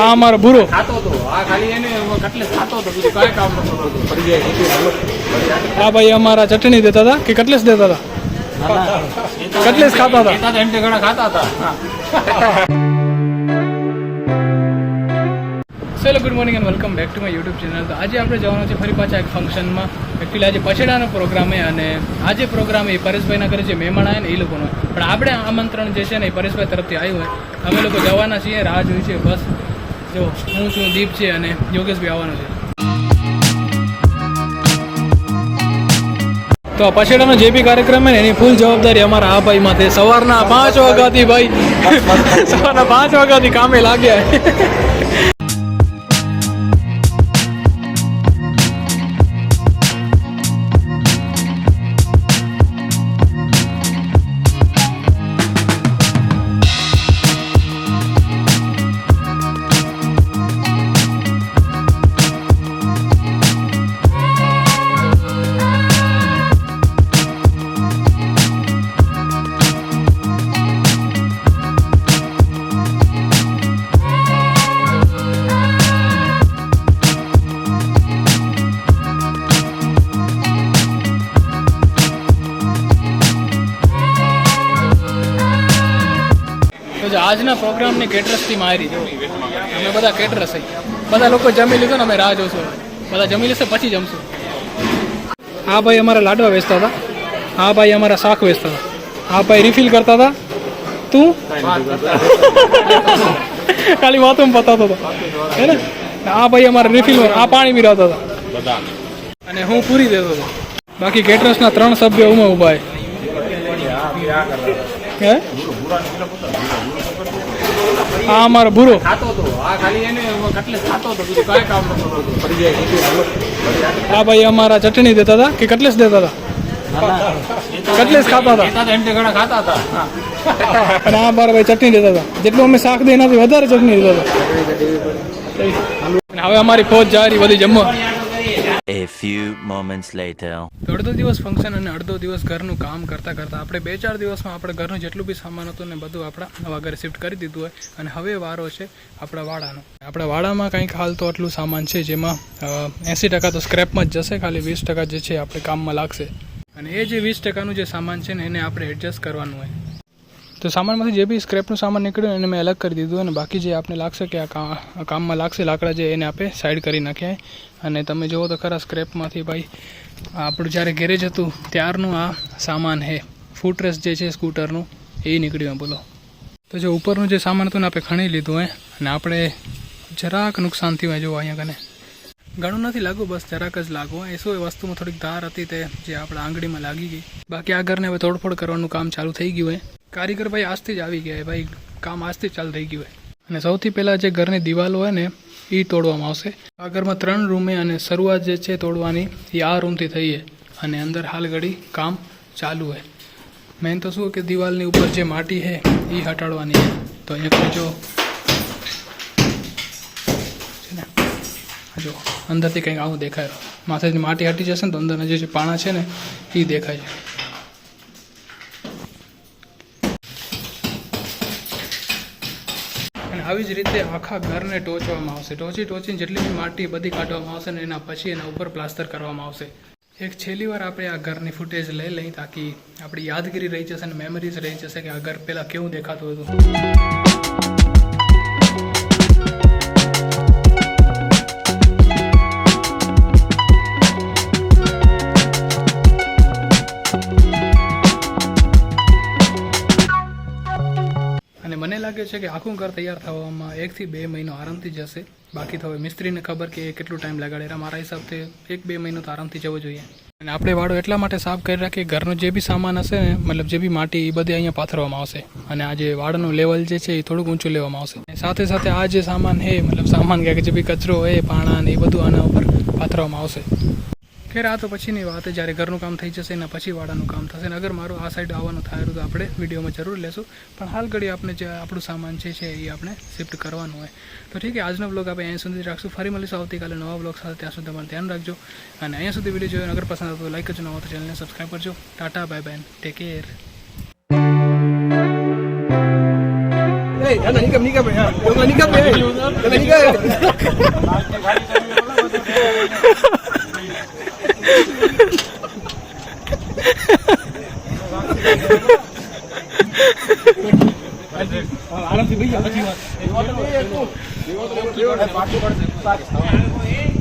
આ અમારો ભૂરો. આ હાલો ભાઈ અમારા ચટણી દેતા હતા કે કટલેસ દેતા હતા? કટલેસ ખાતા હતા. એકાદ ખાતા હતા. ચલો good morning and welcome back to my YouTube channel તો આજે આપણે જવાનું છે ફરી પાછા એક ફંક્શનમાં એકચ્યુઅલી આજે પછેડાનો પ્રોગ્રામ છે અને આજે પ્રોગ્રામ એ પરેશભાઈના ઘરે જે મહેમાન આવે ને એ લોકોનો. પણ આપણે આમંત્રણ જે છે ને એ પરેશભાઈ તરફથી આવ્યું હોય. અમે લોકો જવાના છીએ રાહ જોઈ છે બસ. જો હું છું દીપ છે અને યોગેશભાઈ આવવાનો છે. તો પછેડાનો જે બી કાર્યક્રમ છે ને એની ફૂલ જવાબદારી અમારા આ ભાઈ માથે. સવારના પાંચ વાગ્યાથી ભાઈ સવારના પાંચ વાગ્યાથી કામે લાગ્યા. તો આજના પ્રોગ્રામની કેટરસથી મારી. જો અમે બધા કેટરસ બધા લોકો જમી લીધું ને અમે રાહ જોશું. બધા જમી લેશે, પછી જમશું. આ ભાઈ, અમારા લાડવા વેચતા હતા. આ ભાઈ, અમારા શાક વેચતા હતા. આ ભાઈ રિફિલ કરતા હતા. તું? ખાલી વાતો બતાવતો હતો. હે ને? આ ભાઈ, અમારા રિફિલ આ પાણી પીરાવતા હતા. અને હું પૂરી દેતો હતો. બાકી કેટરસના ત્રણ સભ્યો ઉમા ઊભા હે? આ અમારો ભૂરો. ખાતો હતો. આ ખાલી એને કટલેસ ખાતો હતો. બીજું કાંઈ કામ નતો કરતો ફરી જાય નીકળી હાલો. આ ભાઈ અમારા ચટણી દેતા હતા કે કટલેસ દેતા હતા? કટલેસ ખાતા હતા. એકાદ ઘણા ખાતા હતા. અને આ મારા ભાઈ ચટણી દેતા હતા. જેટલું અમે શાક દે એનાથી વધારે ચટણી દેતા હતા. હવે અમારી ફોજ જારી બધી જમવા. A few moments later. અડધો દિવસ ફંક્શન અને અડધો દિવસ ઘરનું કામ કરતાં કરતાં આપણે બે ચાર દિવસમાં આપણે ઘરનું જેટલું બી સામાન હતું ને બધું આપણા નવા ઘરે શિફ્ટ કરી દીધું હોય અને હવે વારો છે આપણા વાડાનો. આપણા વાડામાં કંઈક હાલ તો આટલું સામાન છે જેમાં એંસી ટકા તો સ્ક્રેપમાં જ જશે, ખાલી વીસ ટકા જે છે આપણે કામમાં લાગશે. અને એ જે વીસ ટકાનું જે સામાન છે ને એને આપણે એડજસ્ટ કરવાનું હોય. તો સામાનમાંથી જે બી સ્ક્રેપનું સામાન નીકળ્યું એને મેં અલગ કરી દીધું અને બાકી જે આપણે લાગશે કે આ કામમાં લાગશે, લાકડા જે એને આપણે સાઈડ કરી નાખ્યા અને તમે જુઓ તો ખરા સ્ક્રેપમાંથી ભાઈ, આપણું જ્યારે ગેરેજ હતું, ત્યારનું આ સામાન હે ફૂટરેસ જે છે સ્કૂટરનું એ નીકળ્યું બોલો. તો જો ઉપરનું જે સામાન હતું ને આપણે ખણી લીધું હે, અને આપણે જરાક નુકસાન થયું હોય જો અહીંયા કને. ઘણું નથી લાગ્યું બસ જરાક જ લાગવું એ શું એ વસ્તુમાં થોડીક ધાર હતી તે જે આપણા આંગળીમાં લાગી ગઈ. બાકી આ ઘરને હવે તોડફોડ કરવાનું કામ ચાલુ થઈ ગયું હોય કારીગર ભાઈ આજથી જ આવી ગયા ભાઈ, કામ આજથી ચાલુ થઈ ગયું હોય અને સૌથી પહેલાં જે ઘરની દિવાલો હોય ને એ તોડવામાં આવશે. આ ઘરમાં ત્રણ રૂમે અને શરૂઆત જે છે તોડવાની એ આ રૂમથી થઈ છે. અને અંદર હાલ ઘડી કામ ચાલુ હોય મેન તો શું કે દિવાલની ઉપર જે માટી છે એ હટાડવાની છે. તો અહીંયા જો, છે ને જો, અંદરથી કંઈક આવું દેખાય. માથેથી માટી હટી જશે ને તો અંદર જે પાણા છે ને એ દેખાય છે. આવી જ રીતે આખા ઘરને ટોચવામાં આવશે. ટોચી ટોચીને જેટલી બી માટી બધી કાઢવામાં આવશે ને એના પછી એના ઉપર પ્લાસ્ટર કરવામાં આવશે. એક છેલ્લી વાર આપણે આ ઘરની ફૂટેજ લઈ લઈ તાકી આપણી યાદગીરી રહી જશે અને મેમરીઝ રહી જશે કે આ ઘર પહેલાં કેવું દેખાતું હતું. લાગે છે કે આખું ઘર તૈયાર થવામાં એકથી બે મહિનો આરામથી જશે. બાકી તો હવે મિસ્ત્રીને ખબર કે કેટલું ટાઈમ લગાડે. એના મારા હિસાબથી એક બે મહિનો તો આરામથી જવો જોઈએ. અને આપણે વાળો એટલા માટે સાફ કરી રાખીએ ઘરનો જે બી સામાન હશે ને, મતલબ જે બી માટી, એ બધી અહીંયા પાથરવામાં આવશે. અને આ જે વાળનું લેવલ જે છે, એ થોડુંક ઊંચું લેવામાં આવશે. સાથે સાથે આ જે સામાન છે મતલબ સામાન કે જે બી કચરો હોય પાણા ને એ બધું આના ઉપર પાથરવામાં આવશે. ખેર, આ તો પછીની વાત જ્યારે ઘરનું કામ થઈ જશે એના પછી વાળાનું કામ થશે અને અગર મારું આ સાઈડ આવવાનું થાય તો આપણે વિડીયોમાં જરૂર લેશું. પણ હાલ ઘડી આપણે જે આપણું સામાન છે એ આપણે શિફ્ટ કરવાનું હોય. તો ઠીક છે, આજનો બ્લોગ આપણે અહીંયા સુધી રાખશું. ફરી મળીશું આવતીકાલે નવા બ્લોગ સાથે. ત્યાં સુધી તમારે ધ્યાન રાખજો. અને અહીંયા સુધી વીડિયો જોયો અગર પસંદ આવતો લાઈક કરજો, નવા તો ચેનલને સબસ્ક્રાઈબ કરજો. Tata bye bye take care એ આરામથી ભાઈ પછી વાત